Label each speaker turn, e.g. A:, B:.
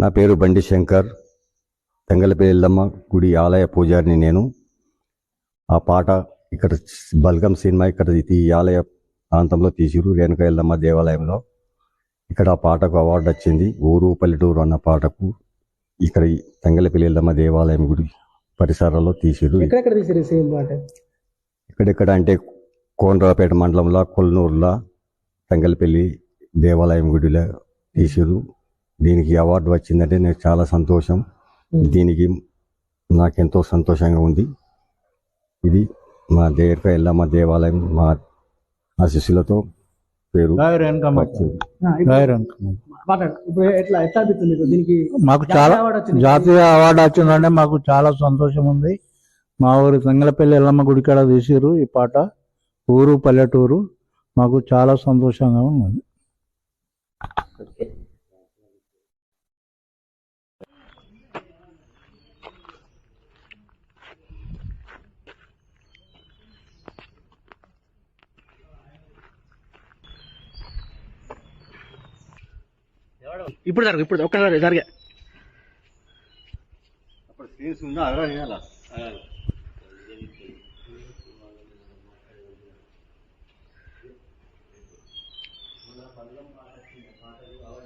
A: నా పేరు బండి శంకర్. తంగలపల్లి గుడి ఆలయ పూజారిని నేను. ఆ పాట ఇక్కడ బల్గం సినిమా ఇక్కడ ఈ ఆలయ ప్రాంతంలో తీసిరు రేణుక ఎల్లమ్మ దేవాలయంలో. ఇక్కడ ఆ పాటకు అవార్డు వచ్చింది. ఊరు పల్లెటూరు అన్న పాటకు ఇక్కడ తంగలపల్లి ఎల్లమ్మ దేవాలయం గుడి పరిసరాల్లో తీసిరు. ఇక్కడెక్కడ అంటే కోనరాపేట మండలంలో కొల్నూరులో తంగలపల్లి దేవాలయం గుడిలో తీసిరు దీనికి అవార్డు వచ్చిందంటే నాకు చాలా సంతోషం. దీనికి నాకెంతో సంతోషంగా ఉంది. ఇది మా దేవక ఎల్లమ్మ దేవాలయం మా ఆశీస్సులతో పేరు
B: మీకు
C: చాలా
B: అవార్డు వచ్చింది.
C: జాతీయ అవార్డు వచ్చిందంటే మాకు చాలా సంతోషం ఉంది. మా ఊరి తంగలపల్లి ఎల్లమ్మ గుడి కాడ తీసిరు ఈ పాట. ఊరు పల్లెటూరు. మాకు చాలా సంతోషంగా ఉన్నది.
B: ఇప్పుడు జరుగు ఇప్పుడు ఒక్కసారి జరిగే පළවෙනි පාඩේ පාඩේ